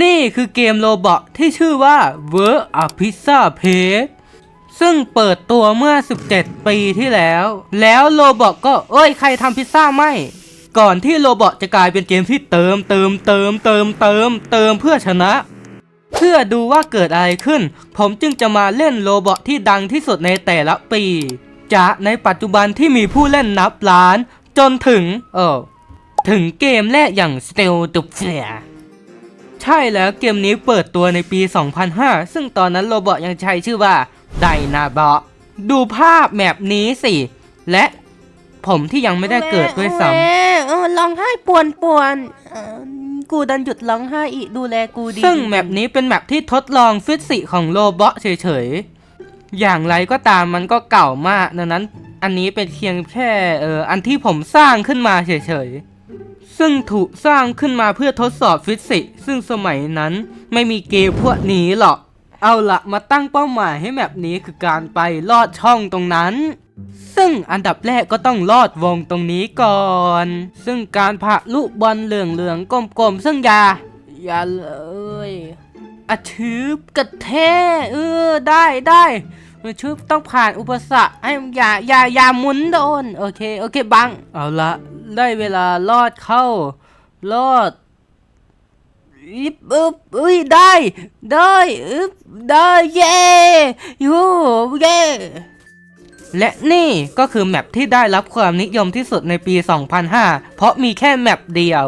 นี่คือเกมโรบอทที่ชื่อว่า World of Pizza Page ซึ่งเปิดตัวเมื่อ 17 ปีที่แล้ว แล้วโรบอทก็เอ้ยใครทำพิซซ่าไม่ ก่อนที่โรบอทจะกลายเป็นเกมที่เติมเติมเติมเติมเติมเติมเพื่อชนะ เพื่อดูว่าเกิดอะไรขึ้น ผมจึงจะมาเล่นโรบอทที่ดังที่สุดในแต่ละปีจากในปัจจุบันที่มีผู้เล่นนับล้าน จนถึง เออถึงเกมแรกอย่าง Steel d u p f l a ใช่แล้วเกมนี้เปิดตัวในปี 2005 ซึ่งตอนนั้นโรบอทยังใช้ชื่อว่าไดนาบอดูภาพแมปนี้สิ และผมที่ยังไม่ได้เกิดด้วยซ้แม่เออร้องไห้ปวนปวนเออกูดันหยุดร้องไห้อีกดูแลกูดีำซึ่งแมปนี้เป็นแมปที่ทดลองฟิสิกส์ของโรบอทเฉยๆ อย่างไรก็ตามมันก็เก่ามาก ดังนั้นอันนี้เป็นเพียงแค่เอออันที่ผมสร้างขึ้นมาเฉยๆ ซึ่งถูกสร้างขึ้นมาเพื่อทดสอบฟิสิกส์ซึ่งสมัยนั้นไม่มีเกมพวกนี้หรอก เอาละมาตั้งเป้าหมายให้แมปนี้คือการไปลอดช่องตรงนั้น ซึ่งอันดับแรกก็ต้องลอดวงตรงนี้ก่อน ซึ่งการผ่าลูกบอลเหลืองๆกลมๆซึ่งอย่าอย่าเลยอะชืบกระแทเออได้ได้ ชืบต้องผ่านอุปสรรคให้อย่าอย่าอย่าหมุนโดนโอเคโอเคบัง เอาละได้เวลาลอดเข้าลอดอิบอึบเอ้ยได้ ได้อึบได้เย่ยูเย่และนี่ก็คือแมปที่ได้รับความนิยมที่สุดในปี 2005 เพราะมีแค่แมปเดียว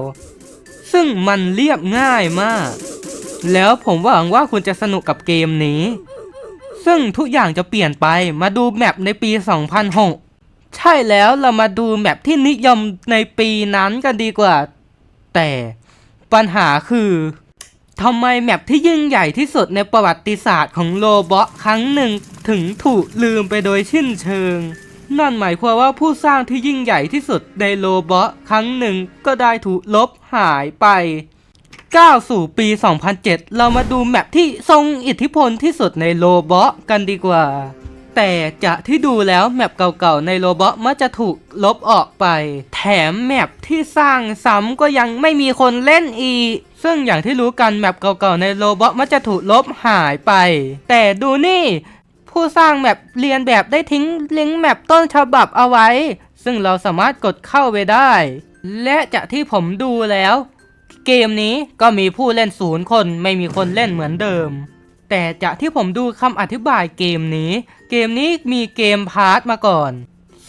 ซึ่งมันเรียบง่ายมาก แล้วผมหวังว่าคุณจะสนุกกับเกมนี้ ซึ่งทุกอย่างจะเปลี่ยนไปมาดูแมปในปี 2006 ใช่แล้วเรามาดูแมปที่นิยมในปีนั้นกันดีกว่า แต่ปัญหาคือทำไมแมปที่ยิ่งใหญ่ที่สุดในประวัติศาสตร์ของโลบอครั้งหนึ่งถึงถูกลืมไปโดยสิ้นเชิง นั่นหมายความว่าผู้สร้างที่ยิ่งใหญ่ที่สุดในโลบอครั้งหนึ่งก็ได้ถูกลบหายไป ก้าวสู่ปี 2007 เรามาดูแมปที่ทรงอิทธิพลที่สุดในโลบอกันดีกว่า แต่จากที่ดูแล้วแมปเก่าๆในโลบอทมักจะถูกลบออกไป แถมแมปที่สร้างซ้ำก็ยังไม่มีคนเล่นอีก ซึ่งอย่างที่รู้กันแมปเก่าๆในโลบอทมักจะถูกลบหายไป แต่ดูนี่ ผู้สร้างแมปเรียนแบบได้ทิ้งลิงก์แมปต้นฉบับเอาไว้ ซึ่งเราสามารถกดเข้าไปได้และจากที่ผมดูแล้ว เกมนี้ก็มีผู้เล่นศูนย์คนไม่มีคนเล่นเหมือนเดิม แต่จากที่ผมดูคำอธิบายเกมนี้ เกมนี้มีเกมพาร์ทมาก่อน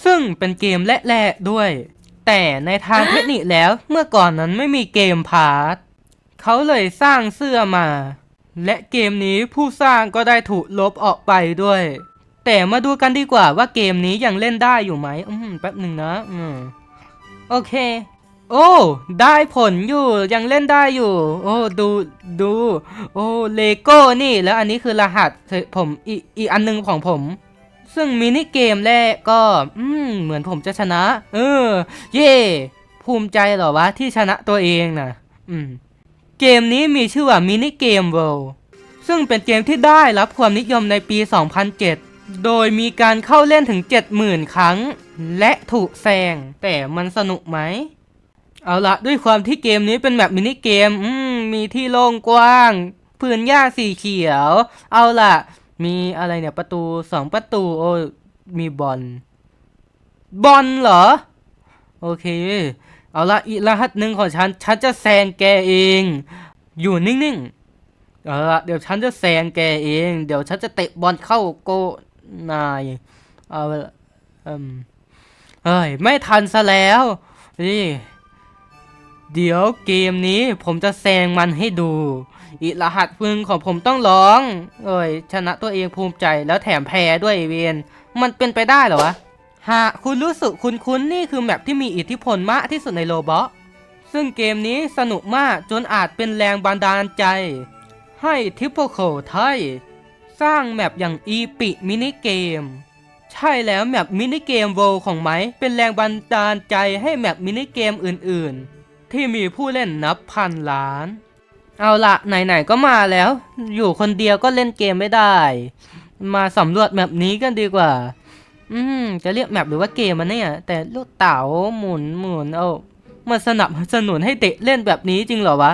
ซึ่งเป็นเกมแรกๆด้วย แต่ในทางเทคนิคแล้วเมื่อก่อนนั้นไม่มีเกมพาร์ทเขาเลยสร้างเสื้อมา และเกมนี้ผู้สร้างก็ได้ถูกลบออกไปด้วย แต่มาดูกันดีกว่าว่าเกมนี้ยังเล่นได้อยู่ไหมอืมแป๊บหนึ่งนะ อืมโอเค โอ้ ได้ผลอยู่ยังเล่นได้อยู่ โอ้ดูดู โอ้เลโก้นี่แล้วอันนี้คือรหัสผมอีอีอันหนึงของผม ซึ่งมินิเกมแรกก็อืมเหมือนผมจะชนะ เออ เย่ภูมิใจหรอวะที่ชนะตัวเองนะอืมเกมนี้มีชื่อว่ามินิเกม World ซึ่งเป็นเกมที่ได้รับความนิยมในปี 2007 โดยมีการเข้าเล่นถึง 70,000 ครั้ง และถูกแซงแต่มันสนุกไหม เอาละด้วยความที่เกมนี้เป็นแบบมินิเกมอืมมีที่โล่งกว้างพื้นหญ้าสีเขียว เอาล่ะมีอะไรเนี่ยประตูสองประตูโอ้มีบอลบอลเหรอ โอเค เอาละอีกรหัสหนึ่งของฉัน ฉันจะแซงแกเอง อยู่นิ่งๆเอาละเดี๋ยวฉันจะแซงแกเอง เดี๋ยวฉันจะเตะบอลเข้าโกนายเอาละอืมเฮ้ยไม่ทันซะแล้วนี่ เดี๋ยวเกมนี้ผมจะแซงมันให้ดู อีรหัสพึ่งของผมต้องร้อง เอ้ย ชนะตัวเองภูมิใจแล้วแถมแพ้ด้วยไอ้เวนมันเป็นไปได้เหรอวะ หากคุณรู้สึกคุณคุ้นๆนี่คือแมปที่มีอิทธิพลมากที่สุดในโลบอซึ่งเกมนี้สนุกมากจนอาจเป็นแรงบันดาลใจ ให้ทิปโปโคไทยสร้างแมปอย่างอีปิมินิเกม ใช่แล้วแมปมินิเกมโวของไม้เป็นแรงบันดาลใจให้แมปมินิเกมอื่นๆ ที่มีผู้เล่นนับพันล้าน เอาละไหนๆก็มาแล้ว อยู่คนเดียวก็เล่นเกมไม่ได้ มาสำรวจแมปนี้กันดีกว่า อืมจะเรียกแมปหรือว่าเกมมันเนี่ย แต่ลูกเต๋าหมุนหมุนเอามาสนับสนุนให้เด็กเล่นแบบนี้จริงเหรอวะ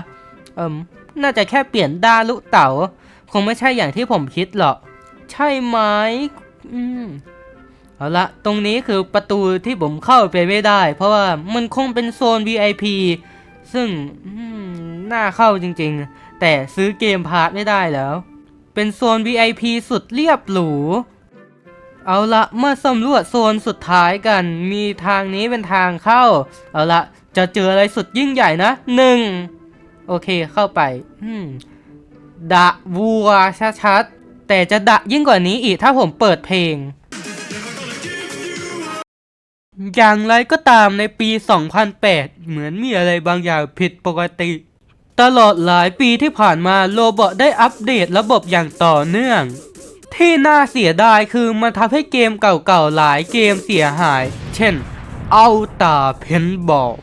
เอิมน่าจะแค่เปลี่ยนด้านลูกเต๋าคงไม่ใช่อย่างที่ผมคิดหรอก ใช่ไหมอืมเอาละ ตรงนี้คือประตูที่ผมเข้าไปไม่ได้ เพราะว่ามันคงเป็นโซน VIP ซึ่งน่าเข้าจริงๆ แต่ซื้อเกมพาร์ทไม่ได้แล้ว เป็นโซน VIP สุดเรียบหรู เอาละเมื่อสำรวจโซนสุดท้ายกัน มีทางนี้เป็นทางเข้า เอาละจะเจออะไรสุดยิ่งใหญ่นะหนึ่งโอเคเข้าไปดะวัวชัดๆแต่จะดะยิ่งกว่านี้อีกถ้าผมเปิดเพลง อย่างไรก็ตามในปี 2008 เหมือนมีอะไรบางอย่างผิดปกติ ตลอดหลายปีที่ผ่านมาโลบอทได้อัปเดตระบบอย่างต่อเนื่อง ที่น่าเสียดายคือมันทำให้เกมเก่าๆหลายเกมเสียหาย เช่น เอาตาเพนบอล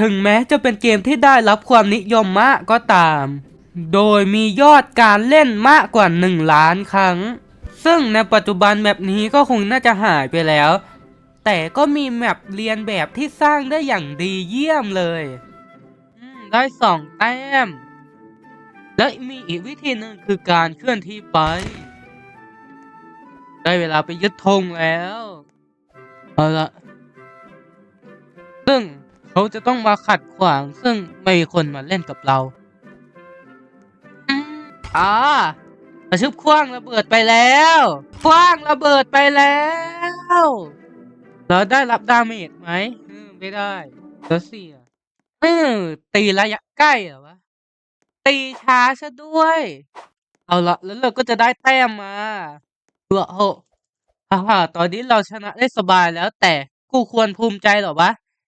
ถึงแม้จะเป็นเกมที่ได้รับความนิยมมากก็ตาม โดยมียอดการเล่นมากกว่า 1 ล้านครั้ง ซึ่งในปัจจุบันแบบนี้ก็คงน่าจะหายไปแล้ว แต่ก็มีแมปเรียนแบบที่สร้างได้อย่างดีเยี่ยมเลยได้สองแต้ม และมีอีกวิธีหนึ่งคือการเคลื่อนที่ไป ได้เวลาไปยึดธงแล้ว เอาละซึ่งเขาจะต้องมาขัดขวาง ซึ่งไม่มีคนมาเล่นกับเราอ่าประชุบคว้างระเบิดไปแล้ว คว้างระเบิดไปแล้ว เราได้รับดาเมจไหมไม่ได้แล้วเสียเออตีระยะใกล้เหรอวะ ตีช้าซะด้วย เอาละแล้วเราก็จะได้แต้มมาเออโหฮ่าฮ่าตอนนี้เราชนะได้สบายแล้วแต่กูควรภูมิใจหรอวะ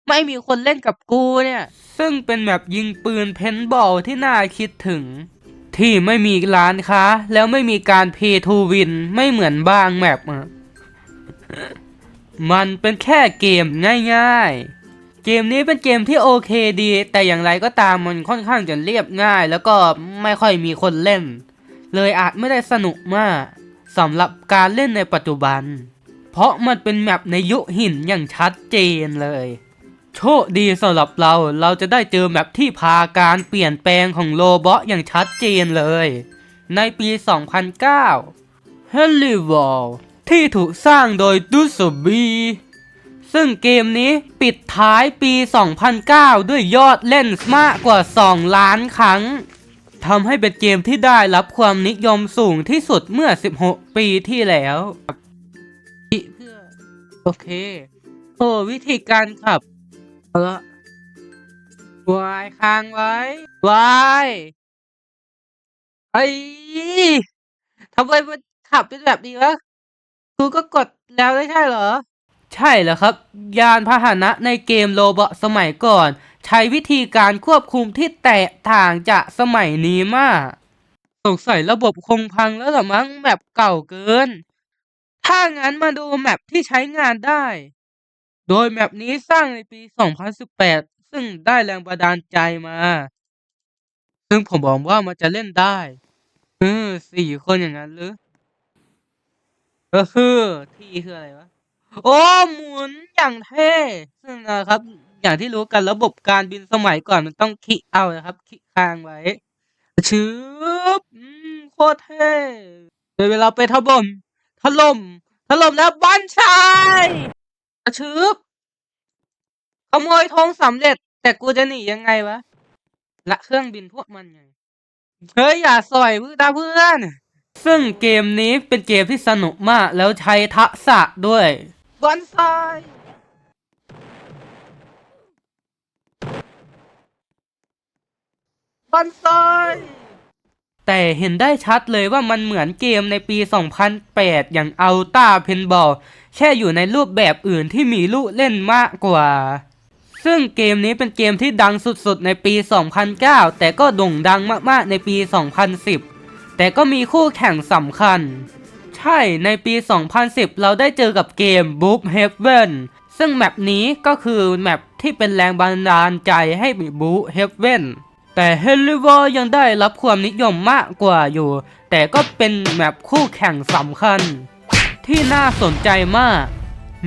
ไม่มีคนเล่นกับกูเนี่ย ซึ่งเป็นแบบยิงปืนเพนบอลที่น่าคิดถึง ที่ไม่มีร้านค้า แล้วไม่มีการเพย์ทูวินไม่เหมือนบางแมปอะ มันเป็นแค่เกมง่ายๆ เกมนี้เป็นเกมที่โอเคดี แต่อย่างไรก็ตามมันค่อนข้างจะเรียบง่าย แล้วก็ไม่ค่อยมีคนเล่น เลยอาจไม่ได้สนุกมากสำหรับการเล่นในปัจจุบัน เพราะมันเป็นแมปในยุคหินอย่างชัดเจนเลย โชคดีสำหรับเราเราจะได้เจอแมปที่พาการเปลี่ยนแปลงของโลบอทอย่างชัดเจนเลย ในปี 2009 h e l l y w a l ที่ถูกสร้างโดยดูสบี ซึ่งเกมนี้ปิดท้ายปี 2009 ด้วยยอดเล่นมากกว่า 2 ล้านครั้งทำให้เป็นเกมที่ได้รับความนิยมสูงที่สุดเมื่อ 16 ปีที่แล้ว โอเค โอ้วิธีการขับเอาละวายค้างไว้วายไอ้ทำไมมันขับเป็นแบบนี้วะ กูก็กดแล้วไม่ใช่เหรอ ใช่แล้วครับ ยานพาหนะในเกมโลบอสมัยก่อน ใช้วิธีการควบคุมที่แตกต่างจากสมัยนี้มาก สงสัยระบบคงพังแล้วหรอมั้งแมปเก่าเกิน ถ้างั้นมาดูแมปที่ใช้งานได้ โดยแมปนี้สร้างในปี 2018 ซึ่งได้แรงบันดาลใจมา ซึ่งผมบอกว่ามันจะเล่นได้ เออสี่คนอย่างนั้นหรือ ก็คือทีคืออะไรวะ โอ้หมุนอย่างเท่ซึ่งนะครับ อย่างที่รู้กันระบบการบินสมัยก่อนมันต้องคลิกเอานะครับ คลิกค้างไว้ชืบอืมโคตรเท่เดี๋ยวเวลาไปถล่มถล่มถล่มแล้วบ้านชายชืบขโมยธงสำเร็จ แต่กูจะหนียังไงวะละเครื่องบินพวกมันไงเฮ้ยอย่าสอยมือตาเพื่อน ซึ่งเกมนี้เป็นเกมที่สนุกมากแล้วใช้ทักษะด้วยบอนไซบอนไซแต่เห็นได้ชัดเลยว่ามันเหมือนเกมในปี 2008 อย่าง Ultra Pinball แค่อยู่ในรูปแบบอื่นที่มีลูกเล่นมากกว่า ซึ่งเกมนี้เป็นเกมที่ดังสุดๆ ในปี 2009 แต่ก็โด่งดังมากๆ ในปี 2010 แต่ก็มีคู่แข่งสำคัญ ใช่ในปี 2010 เราได้เจอกับเกม Boop Heaven ซึ่งแมปนี้ก็คือแมปที่เป็นแรงบันดาลใจให้มี Boop Heaven แต่ h e l l y w a r ยังได้รับความนิยมมากกว่าอยู่ แต่ก็เป็นแมปคู่แข่งสำคัญ ที่น่าสนใจมาก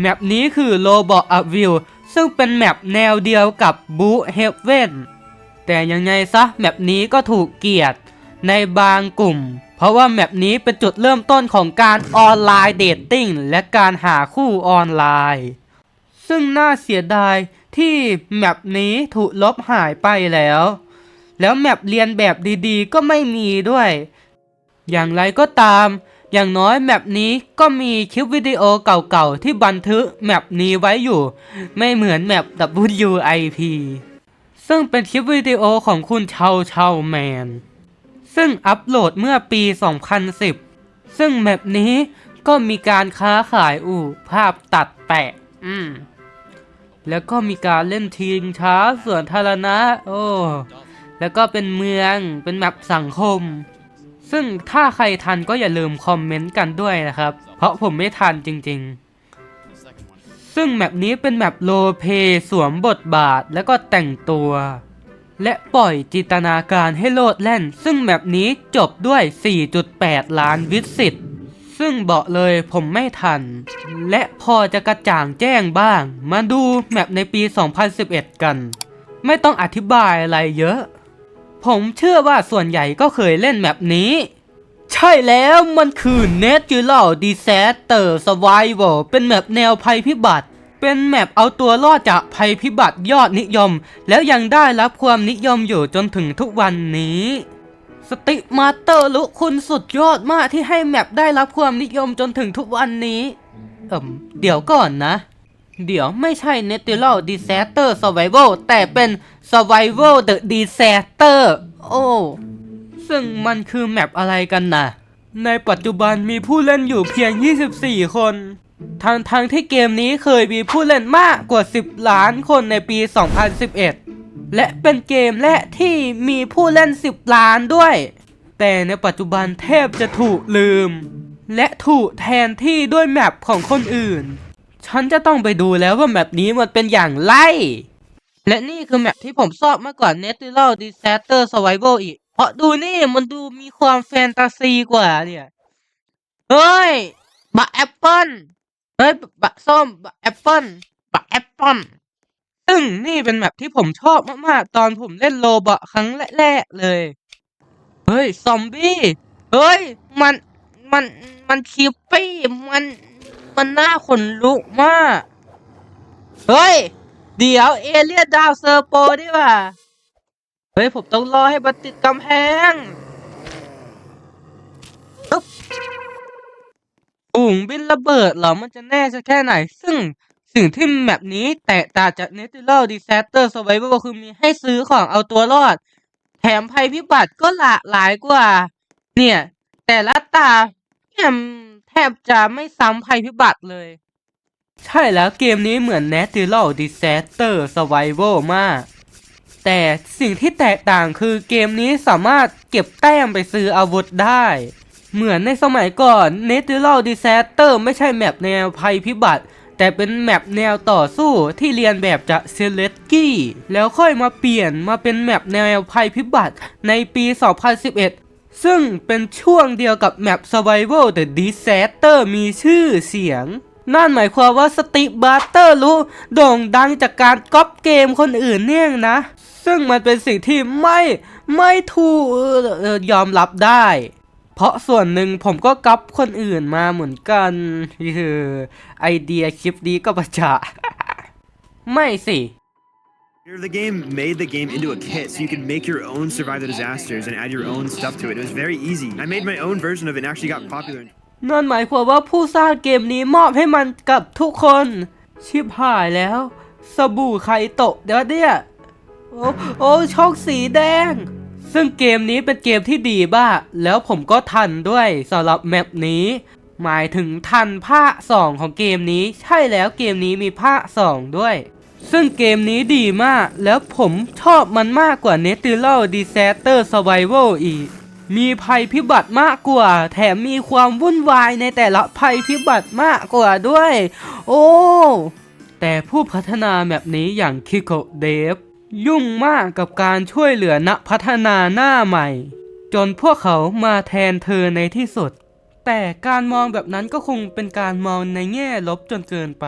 แมปนี้คือ Robot a v i l ซึ่งเป็นแมปแนวเดียวกับ Boot Heaven แต่ยังไงซะแมปนี้ก็ถูกเกลียด ในบางกลุ่ม เพราะว่าแมปนี้เป็นจุดเริ่มต้นของการออนไลน์เดทติ้งและการหาคู่ออนไลน์ ซึ่งน่าเสียดายที่แมปนี้ถูกลบหายไปแล้ว แล้วแมปเรียนแบบดีๆ ก็ไม่มีด้วย อย่างไรก็ตาม อย่างน้อยแมปนี้ก็มีคลิปวิดีโอเก่าๆ ที่บันทึกแมปนี้ไว้อยู่ ไม่เหมือนแมป WIP ซึ่งเป็นคลิปวิดีโอของคุณเชาเชาแมน ซึ่งอัปโหลดเมื่อปี 2010 ซึ่งแมปนี้ก็มีการค้าขายอู่ภาพตัดแปะ อืม แล้วก็มีการเล่นทีงช้าส่วนธารณะ โอ้ แล้วก็เป็นเมือง เป็นแมปสังคม ซึ่งถ้าใครทันก็อย่าลืมคอมเมนต์กันด้วยนะครับ เพราะผมไม่ทันจริง ๆ ซึ่งแมปนี้เป็นแมปโลเพสวมบทบาทแล้วก็แต่งตัว และปล่อยจินตนาการให้โลดแล่น ซึ่งแมปนี้จบด้วย 4.8 ล้านวิสิตซึ่งบอกเลยผมไม่ทัน และพอจะกระจ่างแจ้งบ้าง มาดูแมปในปี 2011 กัน ไม่ต้องอธิบายอะไรเยอะ ผมเชื่อว่าส่วนใหญ่ก็เคยเล่นแมปนี้ ใช่แล้วมันคือ Natural Disaster Survival เป็นแมปแนวภัยพิบัติ เป็นแมปเอาตัวรอดจากภัยพิบัติยอดนิยม แล้วยังได้รับความนิยมอยู่จนถึงทุกวันนี้ สติมาเตอร์ลุคุณสุดยอดมากที่ให้แมปได้รับความนิยมจนถึงทุกวันนี้ เอิมเดี๋ยวก่อนนะ เดี๋ยวไม่ใช่ Natural Disaster Survival แต่เป็น Survival the Disaster โอ้ ซึ่งมันคือแมปอะไรกันนะในปัจจุบันมีผู้เล่นอยู่เพียง 24 คน ทั้งทั้งที่เกมนี้เคยมีผู้เล่นมากกว่า 10 ล้านคนในปี 2011 และเป็นเกมแรกที่มีผู้เล่น 10 ล้านด้วย แต่ในปัจจุบันแทบจะถูกลืม และถูกแทนที่ด้วยแมปของคนอื่น ฉันจะต้องไปดูแล้วว่าแมปนี้มันเป็นอย่างไร และนี่คือแมปที่ผมชอบมากกว่า Natural Disaster Survival อีก เพราะดูนี่มันดูมีความแฟนตาซีกว่าเนี่ย เฮ้ยบักแอปเปิล เฮ้ยบักส้มบักแอปเปิลบักแอปเปิลซึ่งนี่เป็นแมปที่ผมชอบมากๆ ตอนผมเล่นโลบะครั้งแรกๆเลย เฮ้ย ซอมบี้ เฮ้ย มัน มัน มันคิปปี้ มัน มันน่าขนลุกมาก เฮ้ย เดี๋ยวเอเลียดาวเซอร์โปดีว่า เฮ้ย ผมต้องรอให้มันติดกำแพง ปุ่งบินระเบิดเหรอมันจะแน่สักแค่ไหน ซึ่งสิ่งที่แมปนี้แตกต่างจาก Natural Disaster Survival คือมีให้ซื้อของเอาตัวรอด แถมภัยพิบัติก็หลากหลายกว่า เนี่ย แต่ละตาเนี่ยแทบจะไม่ซ้ำภัยพิบัติเลย ใช่แล้วเกมนี้เหมือน Natural Disaster Survival มาก แต่สิ่งที่แตกต่างคือเกมนี้สามารถเก็บแต้มไปซื้ออาวุธได้ เหมือนในสมัยก่อน Natural Disaster ไม่ใช่แมปแนวภัยพิบัติ แต่เป็นแมปแนวต่อสู้ที่เรียนแบบจากเซเลสกี้แล้วค่อยมาเปลี่ยนมาเป็นแมปแนวภัยพิบัติในปี 2011 ซึ่งเป็นช่วงเดียวกับแมป Survival the Disaster มีชื่อเสียง นั่นหมายความว่าสติบาร์เตอร์รู้โด่งดังจากการก๊อปเกมคนอื่นเนี่ยนะ ซึ่งมันเป็นสิ่งที่ไม่ไม่ถูกยอมรับได้ เพราะส่วนหนึ่งผมก็ก๊อปคนอื่นมาเหมือนกันคือไอเดียคลิปนี้ก็ประจะไม่สิ The game made the game into a kit so you could make your own survive the disasters and add your own stuff to it. It was very easy. I made my own version of it and actually got popular. นั่นหมายความว่าผู้สร้างเกมนี้มอบให้มันกับทุกคน ชิบหายแล้ว สบู่ไข่โตะเดี๋ยวเนี่ยโอ้โอ้ช่องสีแดง ซึ่งเกมนี้เป็นเกมที่ดีบ้าแล้วผมก็ทันด้วยสำหรับแมปนี้ หมายถึงทันภาค 2 ของเกมนี้ ใช่แล้วเกมนี้มีภาค 2 ด้วย ซึ่งเกมนี้ดีมาก แล้วผมชอบมันมากกว่า Natural Disaster Survival อีก มีภัยพิบัติมากกว่า แถมมีความวุ่นวายในแต่ละภัยพิบัติมากกว่าด้วย โอ้ แต่ผู้พัฒนาแบบนี้อย่างคิโกเดฟ ยุ่งมากกับการช่วยเหลือนักพัฒนาหน้าใหม่ จนพวกเขามาแทนเธอในที่สุด แต่การมองแบบนั้นก็คงเป็นการมองในแง่ลบจนเกินไป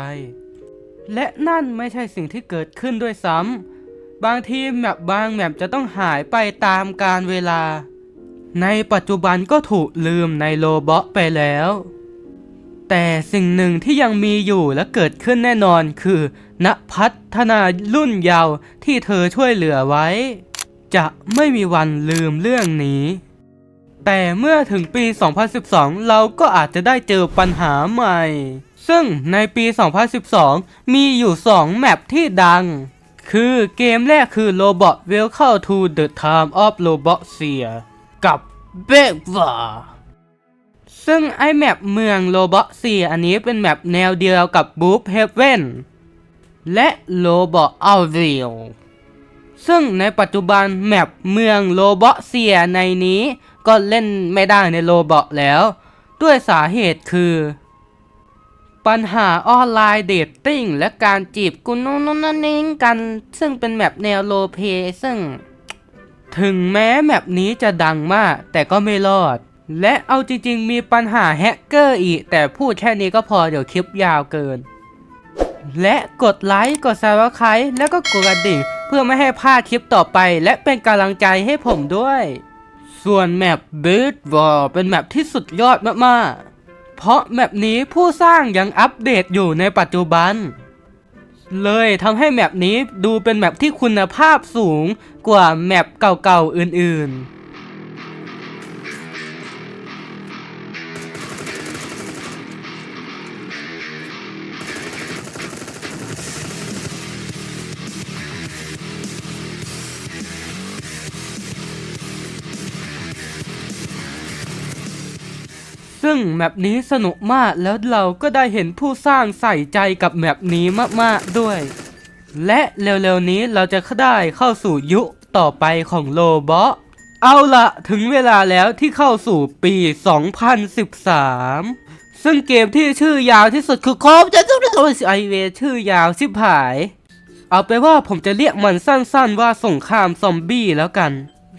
และนั่นไม่ใช่สิ่งที่เกิดขึ้นด้วยซ้ำบางทีแมปบางแมปจะต้องหายไปตามกาลเวลา ในปัจจุบันก็ถูกลืมในโลบอไปแล้ว แต่สิ่งหนึ่งที่ยังมีอยู่และเกิดขึ้นแน่นอนคือณพัฒนารุ่นเยาว์ที่เธอช่วยเหลือไว้ จะไม่มีวันลืมเรื่องนี้ แต่เมื่อถึงปี 2012 เราก็อาจจะได้เจอปัญหาใหม่ ซึ่งในปี 2012 มีอยู่ 2 แมปที่ดัง คือเกมแรกคือ Robot Welcome to the Time of Robotia กับ b e g w a ซึ่งไอแมปเมืองโ o บ o เซียอันนี้เป็นแมปแนวเดียวกับ Boop Heaven และ Robot a l v i l ซึ่งในปัจจุบันแมปเมืองโ o บ o เซียในนี้ก็เล่นไม่ได้ในโ o บ o แล้ว ด้วยสาเหตุคือ ปัญหาออนไลน์เดทติ้งและการจีบกุนนนนนิงกัน ซึ่งเป็นแมปแนวโลเพซึ่ง ถึงแม้แมปนี้จะดังมากแต่ก็ไม่รอด และเอาจริงๆ มีปัญหาแฮกเกอร์อีก แต่พูดแค่นี้ก็พอเดี๋ยวคลิปยาวเกิน และกดไลค์ กด subscribe แล้วก็กดกระดิ่ง เพื่อไม่ให้พลาดคลิปต่อไป และเป็นกำลังใจให้ผมด้วย ส่วนแมป b i r d w a l เป็นแมปที่สุดยอดมากๆ เพราะแมปนี้ผู้สร้างยังอัปเดตอยู่ในปัจจุบัน เลยทำให้แมปนี้ดูเป็นแมปที่คุณภาพสูงกว่าแมปเก่าๆอื่นๆ ซึ่งแมปนี้สนุกมากแล้วเราก็ได้เห็นผู้สร้างใส่ใจกับแมปนี้มากๆด้วย และเร็วๆนี้เราจะได้เข้าสู่ยุคต่อไปของโลบอเอาละถึงเวลาแล้วที่เข้าสู่ปี 2013 ซึ่งเกมที่ชื่อยาวที่สุดคือคอมจะต้องไอเวชื่อยาวชิบหาย เอาไปว่าผมจะเรียกมันสั้นๆว่าสงครามซอมบี้แล้วกัน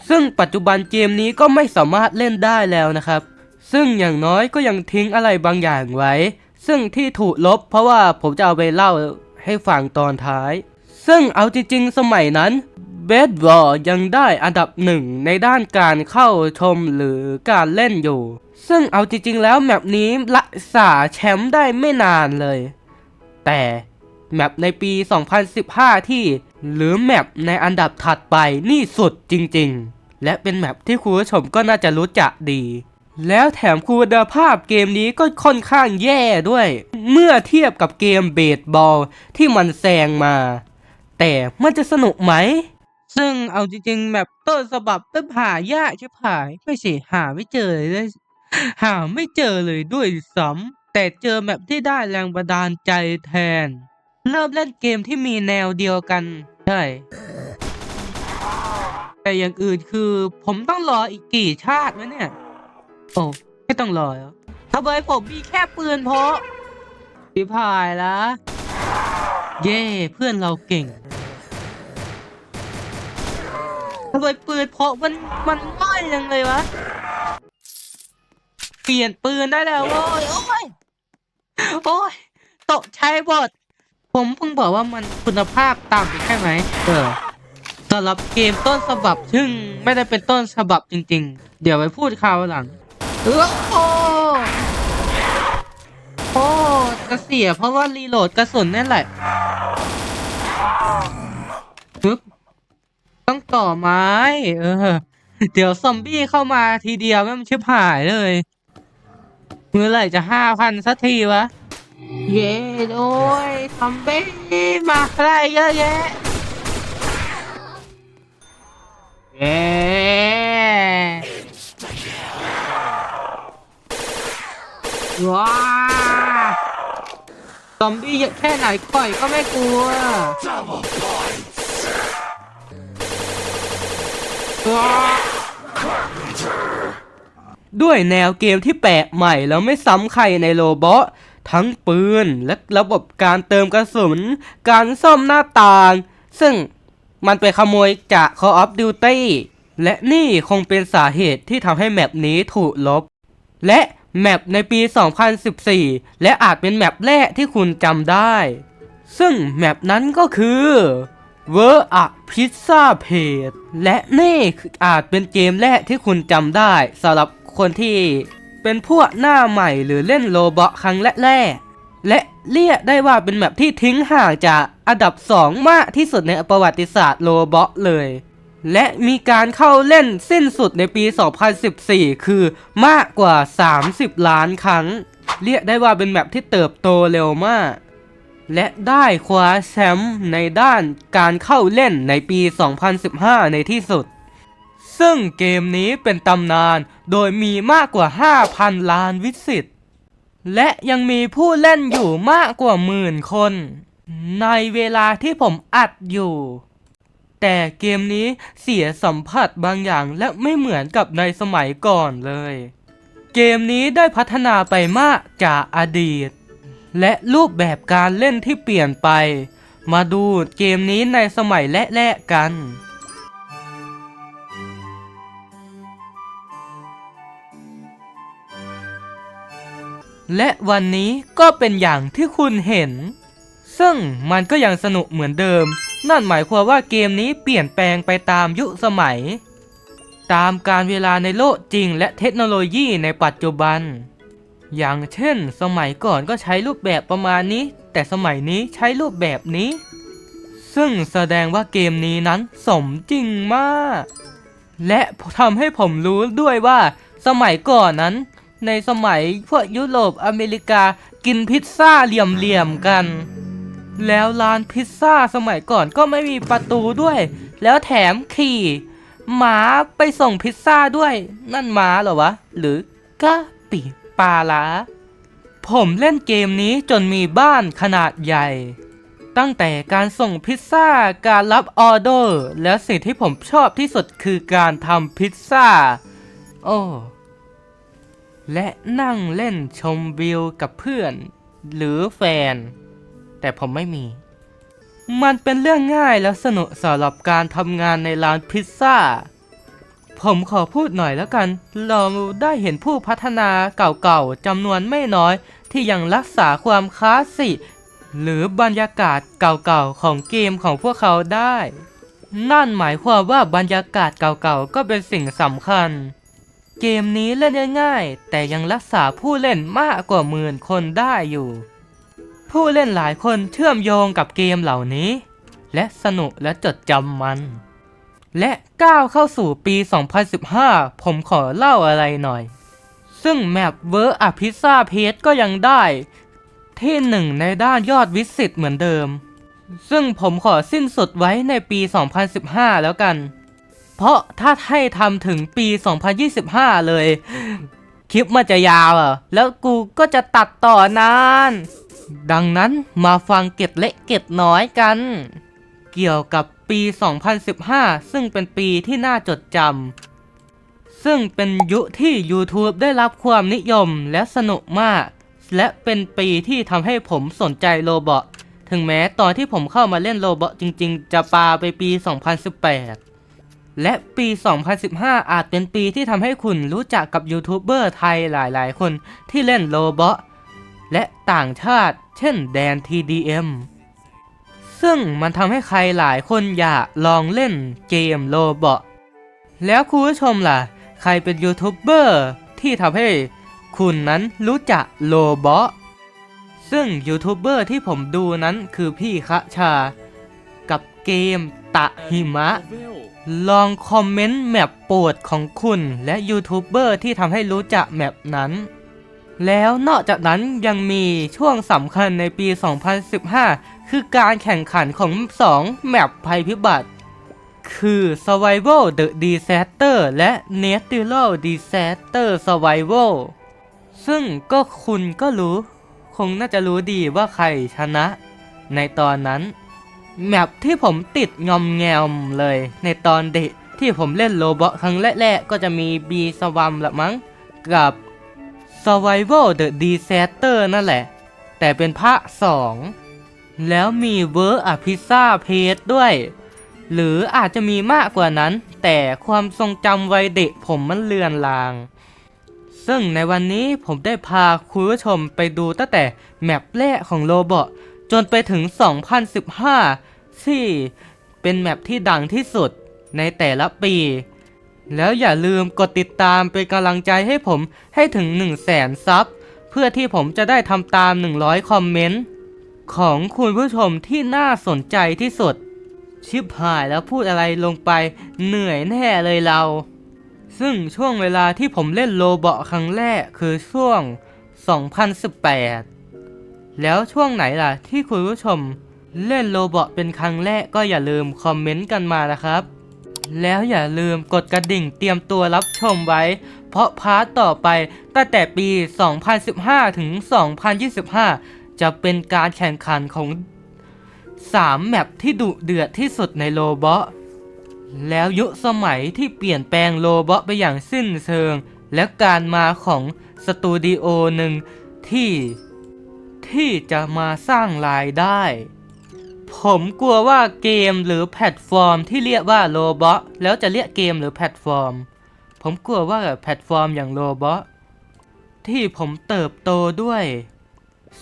ซึ่งปัจจุบันเกมนี้ก็ไม่สามารถเล่นได้แล้วนะครับ ซึ่งอย่างน้อยก็ยังทิ้งอะไรบางอย่างไว้ ซึ่งที่ถูกลบเพราะว่าผมจะเอาไปเล่าให้ฟังตอนท้าย ซึ่งเอาจริงๆ สมัยนั้น b e d w a r ยังได้อันดับหนึ่งในด้านการเข้าชมหรือการเล่นอยู่ ซึ่งเอาจริงๆ แล้วแมปนี้รักษาแชมป์ได้ไม่นานเลย แต่แมปในปี 2015 ที่หรือแมปในอันดับถัดไปนี่สุดจริงๆ และเป็นแมปที่คุณผู้ชมก็น่าจะรู้จักดี แล้วแถมคุณภาพเกมนี้ก็ค่อนข้างแย่ด้วย เมื่อเทียบกับเกมเบสบอลที่มันแซงมา แต่มันจะสนุกไหม ซึ่งเอาจริงๆแบบต้นฉบับต้นหายากชิบหาย ไม่สิหาไม่เจอเลยด้วยหาไม่เจอเลยด้วยซ้ำแต่เจอแบบที่ได้แรงบันดาลใจแทน เริ่มเล่นเกมที่มีแนวเดียวกัน ใช่แต่อย่างอื่นคือ ผมต้องรออีกกี่ชาติวะเนี่ย โอ้ไม่ต้องรอแล้วทำไมผมมีแค่ปืนเพราะพิพายละเย่เพื่อนเราเก่งทำไมปืนเพราะมันมันง่อยจังเลยวะ เปลี่ยนปืนได้แล้วโว้ยโอ้ยโอ้ยตกใช้บทผมเพิ่งบอกว่ามันคุณภาพต่ำใช่ไหมเออสำหรับเกมต้นฉบับซึ่งไม่ได้เป็นต้นฉบับจริง ๆ เดี๋ยวไปพูดคราวหลัง เออโอ้โอ้กระเสียเพราะว่ารีโหลดกระสุนนั่นแหละปึ๊บต้องต่อไม้ เออ เดี๋ยวซอมบี้เข้ามาทีเดียวแม่งชิบหายเลยเมื่อไหร่จะห้าพันสักทีวะ เย้โอ้ยทำเบ้มาอะไรเยอะแยะ ว้าซอมบี้เยอะแค่ไหนก่อยก็ไม่กลัวด้วยแนวเกมที่แปลกใหม่แล้วไม่ซ้ำใครในโลบอททั้งปืนและระบบการเติมกระสุน การซ่อมหน้าต่าง ซึ่งมันไปขโมยจาก Call of Duty และนี่คงเป็นสาเหตุที่ทำให้แมปนี้ถูกลบ และ แมปในปี 2014 และอาจเป็นแมปแรกที่คุณจำได้ ซึ่งแมปนั้นก็คือเวอร์อะพิซซ่าเพจและนี่ออาจเป็นเกมแรกที่คุณจำได้สำหรับคนที่เป็นพวกหน้าใหม่หรือเล่นโลบอครั้งแรกๆและเรียกได้ว่าเป็นแมปที่ทิ้งห่างจากอันดับ 2 มากที่สุดในประวัติศาสตร์โลบอเลย และมีการเข้าเล่นสิ้นสุดในปี 2014 คือมากกว่า 30 ล้านครั้ง เรียกได้ว่าเป็นแมปที่เติบโตเร็วมาก และได้คว้าแชมป์ในด้านการเข้าเล่นในปี 2015 ในที่สุด ซึ่งเกมนี้เป็นตำนานโดยมีมากกว่า 5,000 ล้านวิสิตและยังมีผู้เล่นอยู่มากกว่าหมื่นคน ในเวลาที่ผมอัดอยู่ แต่เกมนี้เสียสัมผัสบางอย่างและไม่เหมือนกับในสมัยก่อนเลย เกมนี้ได้พัฒนาไปมากจากอดีต และรูปแบบการเล่นที่เปลี่ยนไป มาดูเกมนี้ในสมัยแรกๆกันและวันนี้ก็เป็นอย่างที่คุณเห็น ซึ่งมันก็ยังสนุกเหมือนเดิม นั่นหมายความว่าเกมนี้เปลี่ยนแปลงไปตามยุคสมัย ตามการเวลาในโลกจริงและเทคโนโลยีในปัจจุบัน อย่างเช่น สมัยก่อนก็ใช้รูปแบบประมาณนี้ แต่สมัยนี้ใช้รูปแบบนี้ ซึ่งแสดงว่าเกมนี้นั้นสมจริงมาก และทำให้ผมรู้ด้วยว่าสมัยก่อนนั้น ในสมัยพวกยุโรปอเมริกากินพิซซ่าเหลี่ยมๆกัน แล้วร้านพิซซ่าสมัยก่อนก็ไม่มีประตูด้วย แล้วแถมขี่หมาไปส่งพิซซ่าด้วย นั่นหมาเหรอวะ หรือกะปิปลาละผมเล่นเกมนี้จนมีบ้านขนาดใหญ่ ตั้งแต่การส่งพิซซ่าการรับออเดอร์ และสิ่งที่ผมชอบที่สุดคือการทำพิซซ่า โอ้และนั่งเล่นชมวิวกับเพื่อน หรือแฟน แต่ผมไม่มี มันเป็นเรื่องง่ายและสนุกสำหรับการทำงานในร้านพิซซ่า ผมขอพูดหน่อยแล้วกัน เราได้เห็นผู้พัฒนาเก่าๆจำนวนไม่น้อย ที่ยังรักษาความคลาสสิกหรือบรรยากาศเก่าๆของเกมของพวกเขาได้ นั่นหมายความว่าบรรยากาศเก่าๆก็เป็นสิ่งสำคัญ เกมนี้เล่นง่ายแต่ยังรักษาผู้เล่นมากกว่าหมื่นคนได้อยู่ ผู้เล่นหลายคนเชื่อมโยงกับเกมเหล่านี้ และสนุกและจดจำมัน และก้าวเข้าสู่ปี 2015 ผมขอเล่าอะไรหน่อย ซึ่งแมปเวอร์อพิซ่าเพจก็ยังได้ ที่หนึ่งในด้านยอดวิสิตเหมือนเดิม ซึ่งผมขอสิ้นสุดไว้ในปี 2015 แล้วกัน เพราะถ้าให้ทำถึงปี 2025 เลยคลิปมันจะยาวอะ แล้วกูก็จะตัดต่อนาน ดังนั้นมาฟังเก็ดเล็กเก็ดน้อยกัน เกี่ยวกับปี 2015 ซึ่งเป็นปีที่น่าจดจำ ซึ่งเป็นยุคที่ YouTube ได้รับความนิยมและสนุกมาก และเป็นปีที่ทำให้ผมสนใจโรบอทถึงแม้ตอนที่ผมเข้ามาเล่นโรบอทจริงๆ จะปาไปปี 2018 และปี 2015 อาจเป็นปีที่ทำให้คุณรู้จักกับยูทูบเบอร์ไทยหลายๆ คนที่เล่นโรบอท และต่างชาติ เช่นแดน TDM ซึ่งมันทำให้ใครหลายคนอยากลองเล่นเกมโรบอทแล้วคุณผู้ชมล่ะ ใครเป็นยูทูบเบอร์ที่ทำให้คุณนั้นรู้จักโรบอทซึ่งยูทูบเบอร์ที่ผมดูนั้นคือพี่คะชา กับเกมตะหิมะ ลองคอมเมนต์แมปโปรดของคุณและยูทูบเบอร์ที่ทำให้รู้จักแมปนั้น แล้วนอกจากนั้นยังมีช่วงสำคัญในปี 2015 คือการแข่งขันของ 2 แมปภัยพิบัติ คือ Survival the Disaster และ Natural Disaster Survival ซึ่งก็คุณก็รู้ คงน่าจะรู้ดีว่าใครชนะ ในตอนนั้น แมปที่ผมติดงอมแงมเลย ในตอนเด็กที่ผมเล่นโลบอครั้งแรกๆก็จะมีบีสวัมละมั้งกับ Survival the Disaster นั่นแหละ แต่เป็นภาค2แล้วมีเวอร์อพิซซ่าเพจด้วย หรืออาจจะมีมากกว่านั้น แต่ความทรงจำวัยเด็กผมมันเลือนลาง ซึ่งในวันนี้ผมได้พาคุณผู้ชมไปดูตั้งแต่แมปแรกของโลบอทจนไปถึง 2015 ที่เป็นแมปที่ดังที่สุดในแต่ละปี แล้วอย่าลืมกดติดตามเป็นกำลังใจให้ผมให้ถึง 1 0 0 0 0แสนซับ เพื่อที่ผมจะได้ทำตาม 100 คอมเมนต์ ของคุณผู้ชมที่น่าสนใจที่สุด ชิบหายแล้วพูดอะไรลงไปเหนื่อยแน่เลยเรา ซึ่งช่วงเวลาที่ผมเล่นโลบอครั้งแรกคือช่วง 2018 แล้วช่วงไหนล่ะที่คุณผู้ชมเล่นโลบอเป็นครั้งแรกก็อย่าลืมคอมเมนต์กันมานะครับ แล้วอย่าลืมกดกระดิ่งเตรียมตัวรับชมไว้ เพราะพาร์ตต่อไปตั้งแต่ปี 2015 ถึง 2025 จะเป็นการแข่งขันของ 3 แมปที่ดุเดือดที่สุดในโลบอแล้วยุคสมัยที่เปลี่ยนแปลงโลบอไปอย่างสิ้นเชิง และการมาของสตูดิโอหนึ่งที่ที่จะมาสร้างรายได้ ผมกลัวว่าเกมหรือแพลตฟอร์มที่เรียกว่าโลบอแล้วจะเรียกเกมหรือแพลตฟอร์ม ผมกลัวว่าแพลตฟอร์มอย่างโลบอที่ผมเติบโตด้วย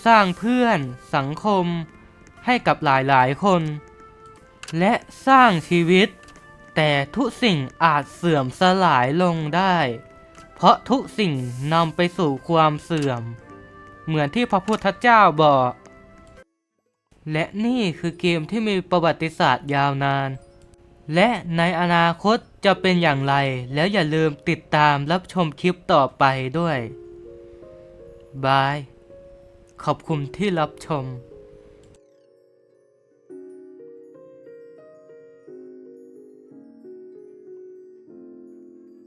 สร้างเพื่อนสังคม ให้กับหลายๆคน และสร้างชีวิต แต่ทุกสิ่งอาจเสื่อมสลายลงได้ เพราะทุกสิ่งนำไปสู่ความเสื่อม เหมือนที่พระพุทธเจ้าบอก และนี่คือเกมที่มีประวัติศาสตร์ยาวนาน และในอนาคตจะเป็นอย่างไร แล้วอย่าลืมติดตามรับชมคลิปต่อไปด้วย บาย ขอบคุณที่รับชม